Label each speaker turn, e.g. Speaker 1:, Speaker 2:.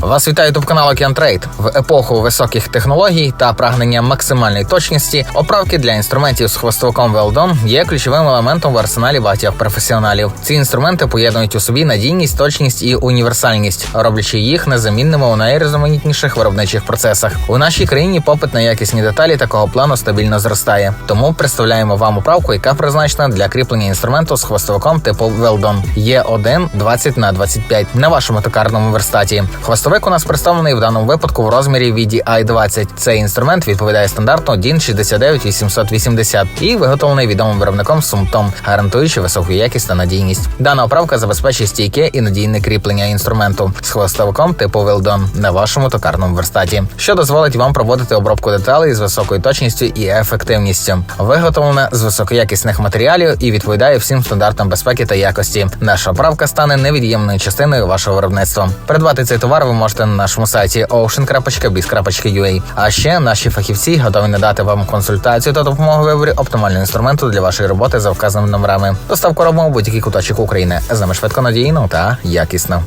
Speaker 1: Вас вітає ютуб канал Океантрейд. В епоху високих технологій та прагнення максимальної точності оправки для інструментів з хвостовиком Weldon є ключовим елементом в арсеналі багатьох професіоналів. Ці інструменти поєднують у собі надійність, точність і універсальність, роблячи їх незамінними у найрізноманітніших виробничих процесах. У нашій країні попит на якісні деталі такого плану стабільно зростає. Тому представляємо вам оправку, яка призначена для кріплення інструменту з хвостовиком типу Weldon. Є 1 20 на 25 на вашому токарному верстаті. Хвостовик у нас представлений в даному випадку в розмірі VDI 20. Цей інструмент відповідає стандарту DIN 69880 і виготовлений відомим виробником Сумтом, гарантуючи високу якість та надійність. Дана оправка забезпечить стійке і надійне кріплення інструменту з хвостовиком типу Weldon на вашому токарному верстаті, що дозволить вам проводити обробку деталей з високою точністю і ефективністю. Виготовлена з високоякісних матеріалів і відповідає всім стандартам безпеки та якості. Наша оправка стане невід'ємною частиною вашого виробництва. Придбати цей товар ви можете на нашому сайті ocean.biz.ua. А ще наші фахівці готові надати вам консультацію та допомогу виборі оптимального інструменту для вашої роботи за вказаними номерами. Доставку робимо в будь-який куточок України. З нами швидко надійно та якісно.